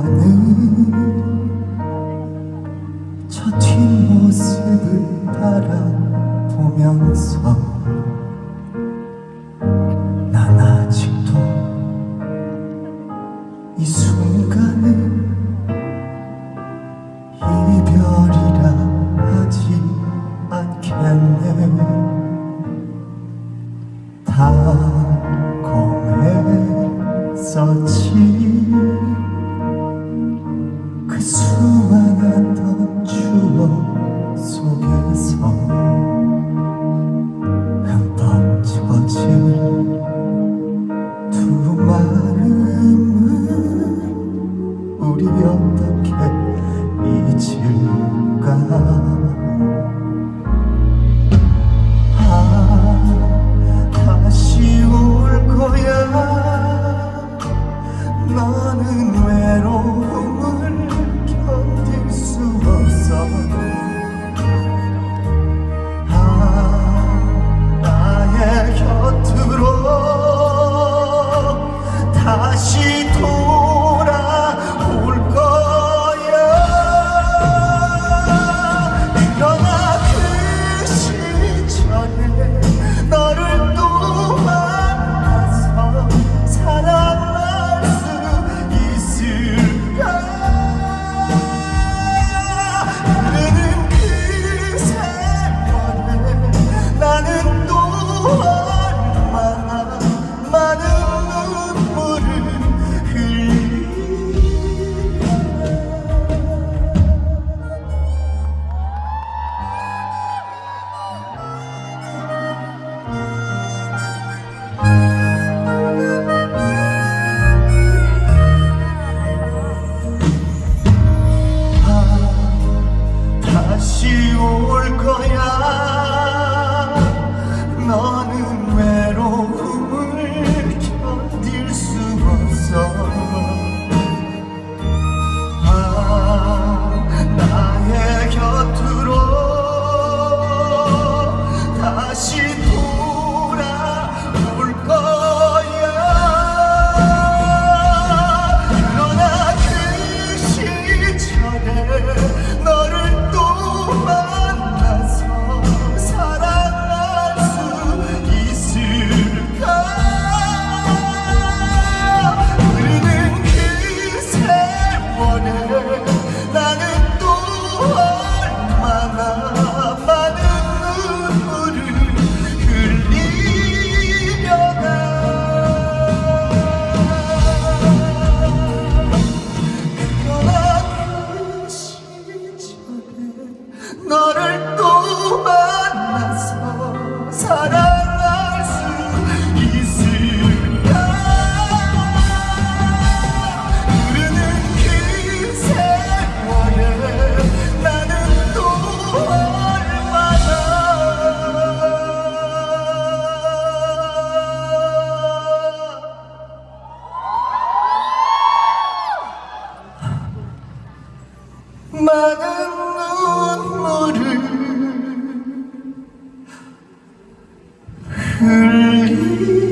나는 저 뒷모습을 바라보면서 난 아직도 이 순간을 이별이라 하지 않겠네. 다 우리 어떻게 잊을까? work on 많은 눈물을 흘리